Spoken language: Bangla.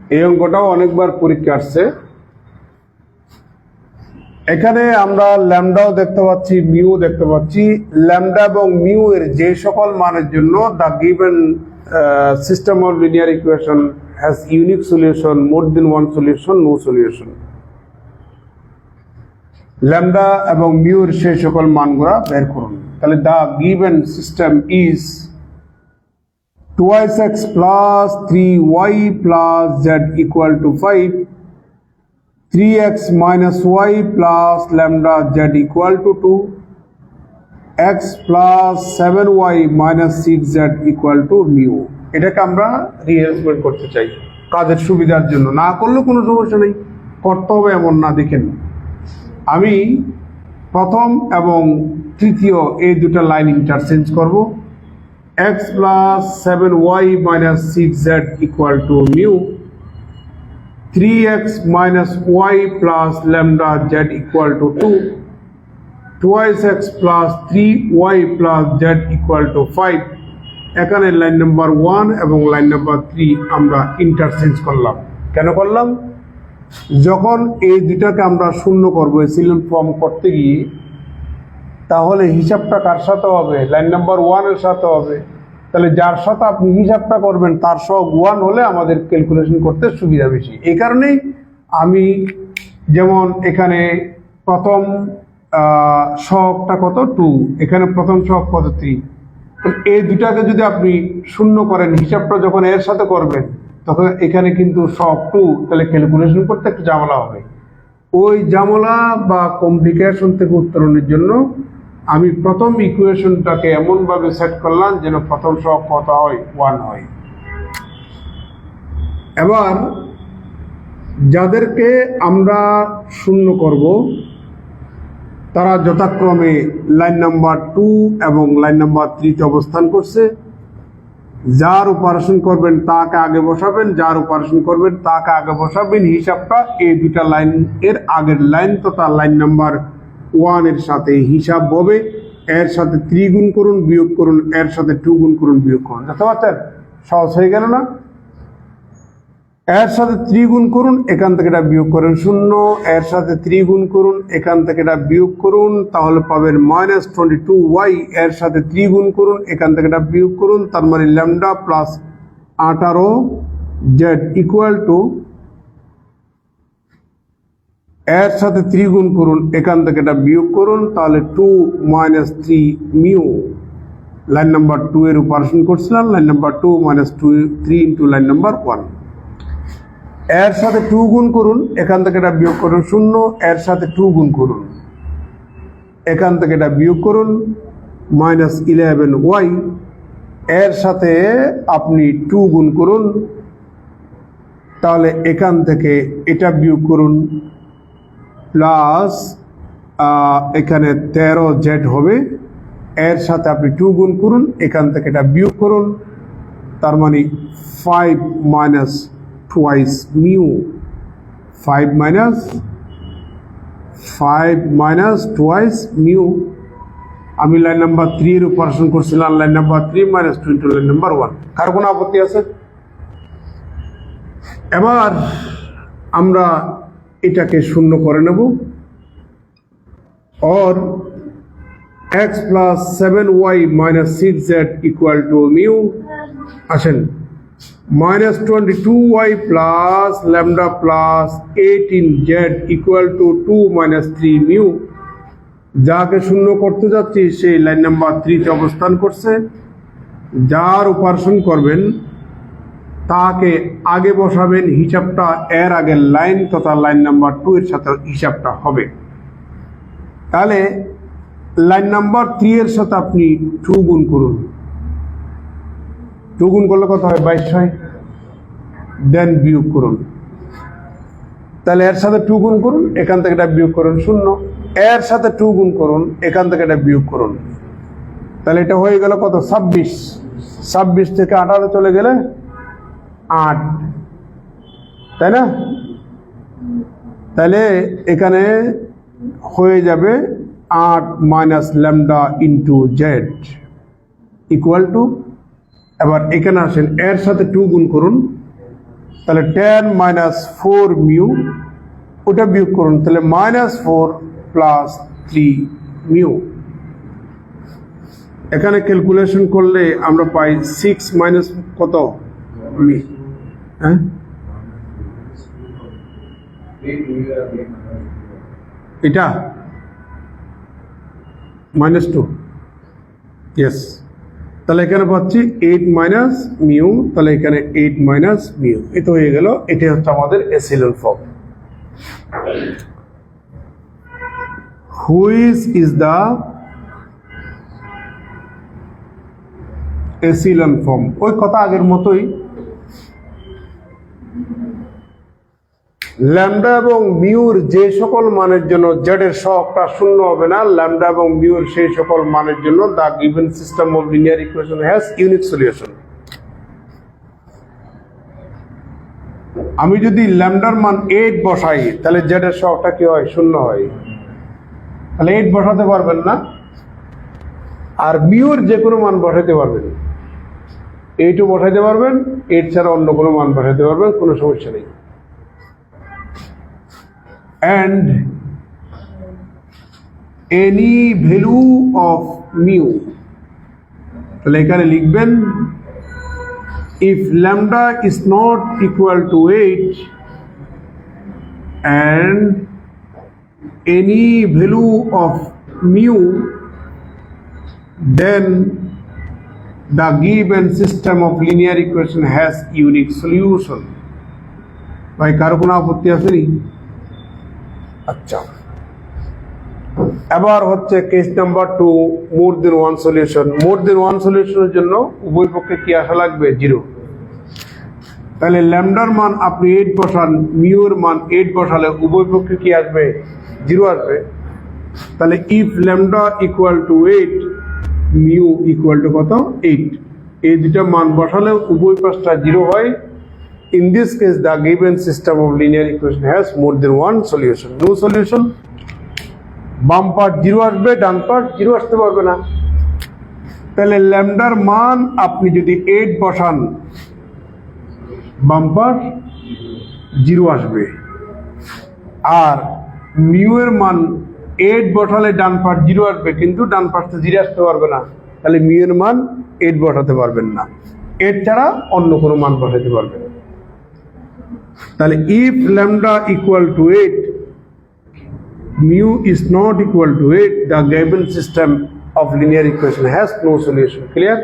এই অঙ্কটাও অনেকবার পরীক্ষা আসছে। এখানে আমরা ল্যামডাও দেখতে পাচ্ছি মিউ দেখতে পাচ্ছি। ল্যামডা এবং মিউ এর যে সকল মানের জন্য the given system of linear equation has unique solution more than one solution no solution lambda এবং মিউর সেই সকল মানগুলা বের করুন। তাহলে the given system is twice x plus 3y plus z equal to 5 3x minus y plus lambda z equal to 2 x plus 7y minus 6z equal to mu. এটাকে আমরা রিঅ্যারেঞ্জমেন্ট করতে চাই কাজের সুবিধার জন্য। না করলেও কোনো সমস্যা নেই। করতে হবে এমন না দেখেন আমি প্রথম এবং তৃতীয় এই দুটো লাইন ইন্টারচেঞ্জ করব। X plus 7y minus 6z equal to mu. 3x minus y plus lambda z equal to 2 twice x plus 3y plus z equal to 5 এখানে লাইন নাম্বার ওয়ান এবং লাইন নাম্বার থ্রি আমরা ইন্টারচেঞ্জ করলাম। কেন করলাম? যখন এই দুটাকে আমরা শূন্য করব সিলিন ফর্ম করতে গিয়ে তাহলে হিসাবটা কার সাথে হবে? লাইন নাম্বার ওয়ানের সাথে হবে। তাহলে যার সাথে আপনি হিসাবটা করবেন, তার সহ ওয়ান হলে আমাদের ক্যালকুলেশন করতে সুবিধা বেশি। এই কারণেই আমি যেমন এখানে প্রথম সহগটা কত? টু এখানে প্রথম সহগ কত? থ্রি এই দুটাকে যদি আপনি শূন্য করেন, হিসাবটা যখন এর সাথে করবেন, তখন এখানে কিন্তু সব টু তাহলে ক্যালকুলেশন করতে একটু ঝামেলা হবে। ওই জামলা বা কমপ্লিকেশন থেকে উত্তরণের জন্য আমি প্রথম ইকুয়েশনটাকে এমনভাবে সেট করলাম যেন প্রথম সহ কত হয়? ওয়ান হয়। এবার যাদেরকে আমরা শূন্য করব, তারা যথাক্রমে লাইন নাম্বার টু এবং লাইন নাম্বার থ্রিতে অবস্থান করছে। যার অপারেশন করবেন, তাকে আগে বসাবেন। যার অপারেশন করবেন, তাকে আগে বসাবেন। হিসাবটা এই দুটা লাইন এর আগের লাইন তথা লাইন নাম্বার ওয়ানের সাথে হিসাব হবে, এর সাথে ত্রিগুণ করুন, বিয়োগ করুন, এর সাথে টু গুণ করুন, বিয়োগ করুন। পাচ্ছেন? সহজ হয়ে গেল না? এর সাথে ত্রিগুণ করুন, এখান থেকে এটা বিয়োগ করেন শূন্য। এর সাথে ত্রিগুণ করুন, এখান থেকে এটা বিয়োগ করুন, তাহলে পাবেন মাইনাস টোয়েন্টি টু ওয়াই এর সাথে ত্রিগুণ করুন, এখান থেকে এটা বিয়োগ করুন, তার মানে ল্যামডা প্লাস আঠারো জেড ইকুয়াল টু এর সাথে ত্রিগুণ করুন, এখান থেকে এটা বিয়োগ করুন, তাহলে two minus three mu line number two এর অপারেশন করছিলাম line number two minus two three into line number ওয়ানের সাথে টু গুণ করুন, এখান থেকে এটা বিয়োগ করুন শূন্য, এর সাথে টু গুণ করুন। এখান থেকে এটা বিয়োগ করুন মাইনাস ইলেভেন ওয়াই এর সাথে আপনি টু গুণ করুন, তাহলে এখান থেকে এটা বিয়োগ করুন প্লাস এখানে তেরো জেড হবে। এর সাথে আপনি টু গুণ করুন, এখান থেকে এটা বিয়োগ করুন। তার মানে five minus twice mu five minus five minus twice mu আমি লাইন নাম্বার থ্রি এর অপারেশন করছিলাম line number three minus two into line number one কার কোনো আপত্তি আছে? এবার আমরা এটাকে শূন্য করে নেব। Or X plus seven Y minus six Z equal to mu আসেন, minus 22y plus lambda plus 18z equal to 2 minus 3 mu যাকে শূন্য করতে যাচ্ছি, সেই লাইন নাম্বার থ্রিতে অবস্থান করছে। যার অপারেশন করবেন তাকে আগে বসাবেন হিসাবটা এর আগের লাইন তথা লাইন নাম্বার টু এর সাথে হিসাবটা হবে। তাহলে লাইন নাম্বার থ্রি এর সাথে আপনি টু গুণ করুন। টু গুণ করলে কত হয়? বাইশ হয়। দেন বিয়োগ করুন। তাহলে এর সাথে টু গুণ করুন, এখান থেকে এটা বিয়োগ করুন শূন্য। এর সাথে টু গুণ করুন, এখান থেকে এটা বিয়োগ করুন। তাহলে এটা হয়ে গেল কত? ছাব্বিশ। ছাব্বিশ থেকে আঠারো চলে গেলে আট। তাই না? তাহলে এখানে হয়ে যাবে আট minus lambda into Z equal to. এবার এখানে আসেন, এর সাথে টু গুণ করুন। তাহলে টেন মাইনাস ফোর মিউ, ওটা বিয়োগ করুন। তাহলে minus four plus three mu. এখানে ক্যালকুলেশন করলে আমরা পাই সিক্স মাইনাস কত? হ্যাঁ? এটা? মাইনাস টু ইয়েস তাহলে এখানে পাচ্ছি এইট মাইনাস মিউ তাহলে এখানে এইট মাইনাস মিউ এ তো হয়ে গেল এটি হচ্ছে আমাদের echelon form which is the echelon form ওই কথা আগের মতোই ল্যামডা এবং মিউর যে সকল মানের জন্য জেড এর সহগটা শূন্য হবে না, ল্যামডা এবং মিউর সেই সকল মানের জন্য the given system of linear equation has unique solution আমি যদি ল্যামডার মান এইট বসাই, তাহলে জেড এর সহগটা কি হয়? শূন্য হয়। তাহলে এইট বসাতে পারবেন না, আর মিউর যে কোনো মান বসাতে পারবেন। এইটও বসাইতে পারবেন এইট ছাড়া অন্য কোনো মান বসাইতে পারবেন, কোনো সমস্যা নেই। And any value of mu তাহলে এখানে লিখবেন if lambda is not equal to 8 and any value of mu then the given system of linear equation has unique solution ভাই কারও কোনো আপত্তি আছে নি আচ্ছা। এবার হচ্ছে case number two more than one solution more than one সলিউশনের জন্য উভয় পক্ষে কি আসা লাগবে? জিরো তাহলে ল্যামডার মান আপনি এইট বসান, মিউর মান এইট বসালে উভয় পক্ষে কি আসবে? জিরো আসবে। তাহলে if lambda equal to eight mu equal to কত? এইট এই দুটা মান বসালে উভয় পাশটা জিরো হয়। In this case, the given system of linear equation has more than one solution. No solution. বাম পার্ট জিরো আসবে ডান পার্ট জিরো আসতে পারবে না। তাহলে ল্যামডার মান আপনি যদি এইট বসান বাম পার্ট জিরো আসবে। আর মিউ এর মান এইট বসালে ডান পার্ট জিরো আসবে কিন্তু ডান পার্ট জিরো আসতে পারবে না। তাহলে মিউ এর মান এইট বসাতে পারবেন না। এর ছাড়া অন্য কোনো মান বসাতে পারবেন তাহলে if lambda equal to eight mu is not equal to eight the gable system of linear equation has no solution clear